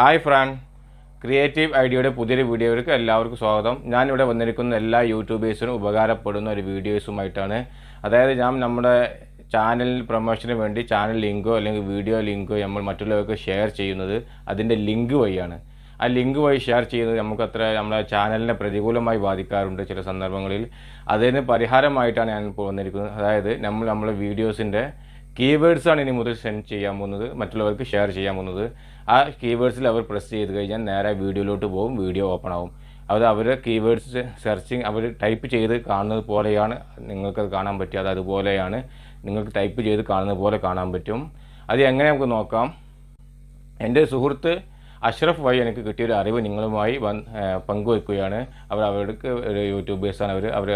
Hi Fran creative ഐഡിയയുടെ പുതിയൊരു വീഡിയോയിലേക്ക് എല്ലാവർക്കും സ്വാഗതം. ഞാനിവിടെ വന്നിരിക്കുന്ന എല്ലാ യൂട്യൂബേഴ്സിനും ഉപകാരപ്പെടുന്ന ഒരു വീഡിയോസുമായിട്ടാണ്. അതായത് ഞാൻ നമ്മുടെ ചാനൽ പ്രൊമോഷന് വേണ്ടി ചാനൽ ലിങ്കോ അല്ലെങ്കിൽ വീഡിയോ ലിങ്കോ നമ്മൾ മറ്റുള്ളവർക്ക് ഷെയർ ചെയ്യുന്നത് അതിന്റെ ലിങ്ക് വഴിയാണ്. ആ ലിങ്ക് വഴി ഷെയർ ചെയ്യുന്നത് നമുക്ക് അത്ര നമ്മുടെ ചാനലിനെ പ്രതികൂലമായി ബാധിക്കാറുണ്ട് ചില സന്ദർഭങ്ങളിൽ. അതിന് പരിഹാരമായിട്ടാണ് ഞാൻ വന്നിരിക്കുന്നത്. അതായത് നമ്മൾ നമ്മുടെ വീഡിയോസിന്റെ കീവേഡ്സ് ആണ് ഇനി മുതൽ സെൻഡ് ചെയ്യാൻ പോകുന്നത്. മറ്റുള്ളവർക്ക് ഷെയർ ചെയ്യാൻ പോകുന്നത്. ആ കീവേഡ്സിൽ അവർ പ്രസ് ചെയ്ത് കഴിഞ്ഞാൽ നേരെ വീഡിയോയിലോട്ട് പോകും വീഡിയോ ഓപ്പൺ ആവും. അത് അവരുടെ കീവേഡ്സ് സെർച്ചിങ് അവർ ടൈപ്പ് ചെയ്ത് കാണുന്നത് പോലെയാണ് നിങ്ങൾക്കത് കാണാൻ പറ്റുക. അത് അതുപോലെയാണ് നിങ്ങൾക്ക് ടൈപ്പ് ചെയ്ത് കാണുന്നത് പോലെ കാണാൻ പറ്റും. അത് എങ്ങനെ നമുക്ക് നോക്കാം? എന്റെ സുഹൃത്ത് അഷ്റഫ് വഴി എനിക്ക് കിട്ടിയൊരു അറിവ് നിങ്ങളുമായി പങ്കുവെക്കുകയാണ് അവർ അവർക്ക് ഒരു യൂട്യൂബേഴ്സാണ് അവർ. അവരെ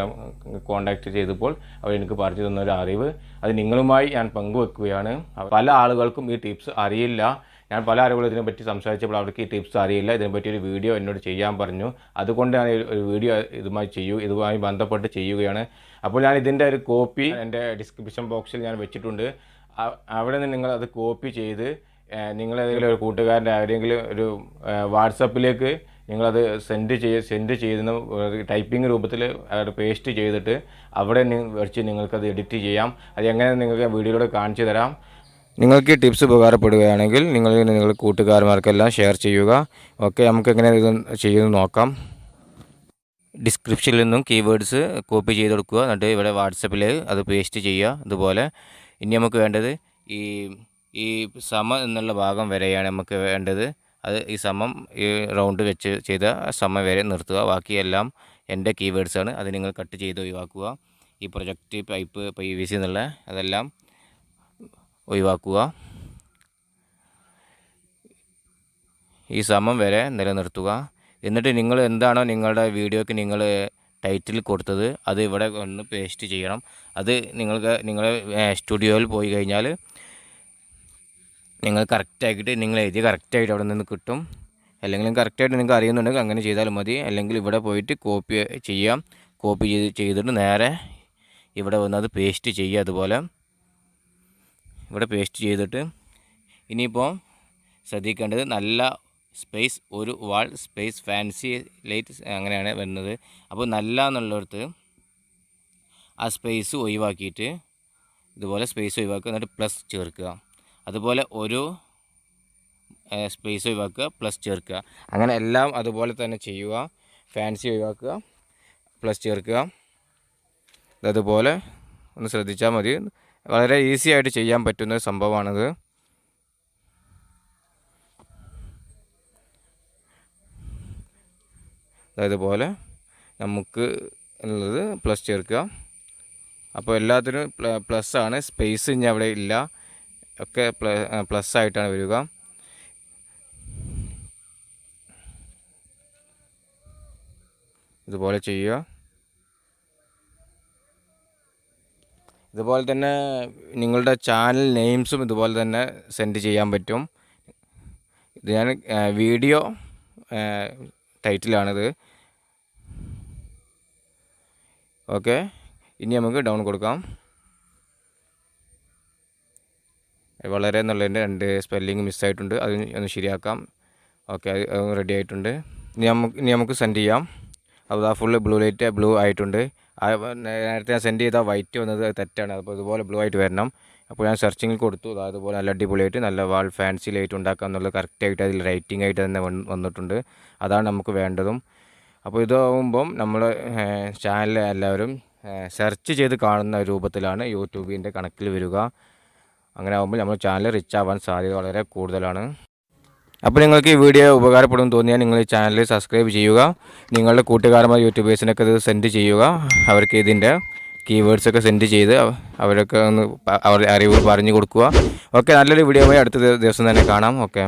കോൺടാക്ട് ചെയ്തപ്പോൾ അവർ എനിക്ക് പറഞ്ഞു തന്ന ഒരു അറിവ്. അത് നിങ്ങളുമായി ഞാൻ പങ്കുവെക്കുകയാണ് പല ആളുകൾക്കും ഈ ടിപ്സ് അറിയില്ല. ഞാൻ പല ആളുകളും ഇതിനെപ്പറ്റി സംസാരിച്ചപ്പോൾ അവർക്ക് ഈ ടിപ്സ് അറിയില്ല. ഇതിനെപ്പറ്റി ഒരു വീഡിയോ എന്നോട് ചെയ്യാൻ പറഞ്ഞു. അതുകൊണ്ട് ഞാൻ ഒരു വീഡിയോ ഇതുമായി ചെയ്യൂ ഇതുമായി ബന്ധപ്പെട്ട് ചെയ്യുകയാണ്. അപ്പോൾ ഞാൻ ഇതിന്റെ ഒരു കോപ്പി എന്റെ ഡിസ്ക്രിപ്ഷൻ ബോക്സിൽ ഞാൻ വെച്ചിട്ടുണ്ട്. അവിടെ നിന്ന് നിങ്ങൾ അത് കോപ്പി ചെയ്ത് നിങ്ങൾ ഏതെങ്കിലും ഒരു കൂട്ടുകാരന്റെ ആരെങ്കിലും ഒരു വാട്സപ്പിലേക്ക് നിങ്ങളത് സെൻഡ് ചെയ്ത് സെൻഡ് ചെയ്യുന്ന ടൈപ്പിംഗ് രൂപത്തിൽ അത് പേസ്റ്റ് ചെയ്തിട്ട് അവിടെ വെച്ച് നിങ്ങൾക്കത് എഡിറ്റ് ചെയ്യാം. അത് എങ്ങനെ നിങ്ങൾക്ക് വീഡിയോയിലൂടെ കാണിച്ചു തരാം. നിങ്ങൾക്ക് ടിപ്സ് ഉപകാരപ്പെടുകയാണെങ്കിൽ നിങ്ങൾ നിങ്ങൾ കൂട്ടുകാരന്മാർക്കെല്ലാം ഷെയർ ചെയ്യുക. ഓക്കെ നമുക്ക് എങ്ങനെ ഇത് ചെയ്യുന്നത് നോക്കാം. ഡിസ്ക്രിപ്ഷനിൽ നിന്നും കീവേഡ്സ് കോപ്പി ചെയ്ത് കൊടുക്കുക. എന്നിട്ട് ഇവിടെ വാട്സപ്പിൽ അത് പേസ്റ്റ് ചെയ്യുക. അതുപോലെ ഇനി നമുക്ക് വേണ്ടത് ഈ ഈ സമം എന്നുള്ള ഭാഗം വരെയാണ് നമുക്ക് വേണ്ടത്. അത് ഈ സമം ഈ റൗണ്ട് വെച്ച് ചെയ്ത സമം വരെ നിർത്തുക. ബാക്കിയെല്ലാം എന്റെ കീവേഡ്സാണ് അത് നിങ്ങൾ കട്ട് ചെയ്ത് ഒഴിവാക്കുക. ഈ project pipe P V C എന്നുള്ള അതെല്ലാം ഒഴിവാക്കുക. ഈ സമം വരെ നിലനിർത്തുക. എന്നിട്ട് നിങ്ങൾ എന്താണോ നിങ്ങളുടെ വീഡിയോക്ക് നിങ്ങൾ ടൈറ്റിൽ കൊടുത്തത് അത് ഇവിടെ ഒന്ന് പേസ്റ്റ് ചെയ്യണം. അത് നിങ്ങൾക്ക് നിങ്ങൾ സ്റ്റുഡിയോയിൽ പോയി കഴിഞ്ഞാൽ നിങ്ങൾ കറക്റ്റായിട്ട് നിങ്ങൾ എഴുതി കറക്റ്റായിട്ട് അവിടെ നിന്ന് കിട്ടും. അല്ലെങ്കിൽ കറക്റ്റായിട്ട് നിങ്ങൾക്ക് അറിയുന്നുണ്ടെങ്കിൽ അങ്ങനെ ചെയ്താൽ മതി. അല്ലെങ്കിൽ ഇവിടെ പോയിട്ട് കോപ്പി ചെയ്യാം. കോപ്പി ചെയ്ത് ചെയ്തിട്ട് നേരെ ഇവിടെ വന്ന് അത് പേസ്റ്റ് ചെയ്യുക അതുപോലെ. ഇവിടെ പേസ്റ്റ് ചെയ്തിട്ട് ഇനിയിപ്പോൾ ശ്രദ്ധിക്കേണ്ടത് നല്ല സ്പേസ് ഒരു വാൾ സ്പേസ് ഫാൻസി ലൈറ്റ് അങ്ങനെയാണ് വരുന്നത്. അപ്പോൾ നല്ല എന്നുള്ളിടത്ത് ആ സ്പേസ് ഒഴിവാക്കിയിട്ട് ഇതുപോലെ സ്പേസ് ഒഴിവാക്കുക. എന്നിട്ട് പ്ലസ് ചേർക്കുക. അതുപോലെ ഒരു സ്പേസ് ഒഴിവാക്കുക പ്ലസ് ചേർക്കുക. അങ്ങനെ എല്ലാം അതുപോലെ തന്നെ ചെയ്യുക. ഫാൻസി ഒഴിവാക്കുക പ്ലസ് ചേർക്കുക. അതുപോലെ ഒന്ന് ശ്രദ്ധിച്ചാൽ മതി. വളരെ ഈസി ആയിട്ട് ചെയ്യാൻ പറ്റുന്ന സംഭവമാണിത്. അതുപോലെ നമുക്ക് എന്നുള്ളത് പ്ലസ് ചേർക്കുക. അപ്പോൾ എല്ലാത്തിനും പ്ലസ് ആണ്. സ്പേസ് ഇനി അവിടെ ഇല്ല. ഒക്കെ പ്ലസ് ആയിട്ടാണ് വരിക. ഇതുപോലെ ചെയ്യുക. ഇതുപോലെ തന്നെ നിങ്ങളുടെ ചാനൽ നെയിംസും ഇതുപോലെ തന്നെ സെൻഡ് ചെയ്യാൻ പറ്റും. ഇത് ഞാൻ വീഡിയോ ടൈറ്റിലാണിത് ഓക്കെ ഇനി നമുക്ക് ഡൗൺ കൊടുക്കാം. വളരെ എന്നുള്ളതിന്റെ രണ്ട് സ്പെല്ലിങ് മിസ്സായിട്ടുണ്ട് അത് ഒന്ന് ശരിയാക്കാം. ഓക്കെ അത് റെഡി ആയിട്ടുണ്ട്. ഇനി നമുക്ക് ഇനി നമുക്ക് സെൻഡ് ചെയ്യാം. അപ്പോൾ ആ ഫുള്ള് ബ്ലൂ ലൈറ്റ് ബ്ലൂ ആയിട്ടുണ്ട് നേരത്തെ ഞാൻ സെൻഡ് ചെയ്ത വൈറ്റ് വന്നത് തെറ്റാണ്. അപ്പോൾ ഇതുപോലെ ബ്ലൂ ആയിട്ട് വരണം. അപ്പോൾ ഞാൻ സെർച്ചിങ്ങിൽ കൊടുത്തു. അത് അതുപോലെ നല്ല അടിപൊളിയായിട്ട് നല്ല വാൾ ഫാൻസി ലൈറ്റ് ഉണ്ടാക്കുക എന്നുള്ളത് കറക്റ്റായിട്ട് അതിൽ റൈറ്റിംഗ് ആയിട്ട് തന്നെ വന്നിട്ടുണ്ട്. അതാണ് നമുക്ക് വേണ്ടതും. അപ്പോൾ ഇതാവുമ്പം നമ്മൾ ചാനൽ എല്ലാവരും സെർച്ച് ചെയ്ത് കാണുന്ന രൂപത്തിലാണ് യൂട്യൂബിന്റെ കണക്കിൽ വരിക. അങ്ങനെ ആകുമ്പോൾ നമ്മൾ ചാനൽ റിച്ച് ആവാൻ സാധ്യത വളരെ കൂടുതലാണ്. അപ്പോൾ നിങ്ങൾക്ക് ഈ വീഡിയോ ഉപകാരപ്പെടും തോന്നിയാൽ നിങ്ങൾ ഈ ചാനൽ സബ്സ്ക്രൈബ് ചെയ്യുക. നിങ്ങളുടെ കൂട്ടുകാരന്മാർ യൂട്യൂബേഴ്സിനൊക്കെ ഇത് സെൻഡ് ചെയ്യുക. അവർക്ക് ഇതിന്റെ കീവേഡ്സൊക്കെ സെൻഡ് ചെയ്ത് അവരൊക്കെ ഒന്ന് അവരുടെ അറിവ് പറഞ്ഞു കൊടുക്കുക. ഓക്കെ നല്ലൊരു വീഡിയോ പോയി അടുത്ത ദിവസം തന്നെ കാണാം. ഓക്കെ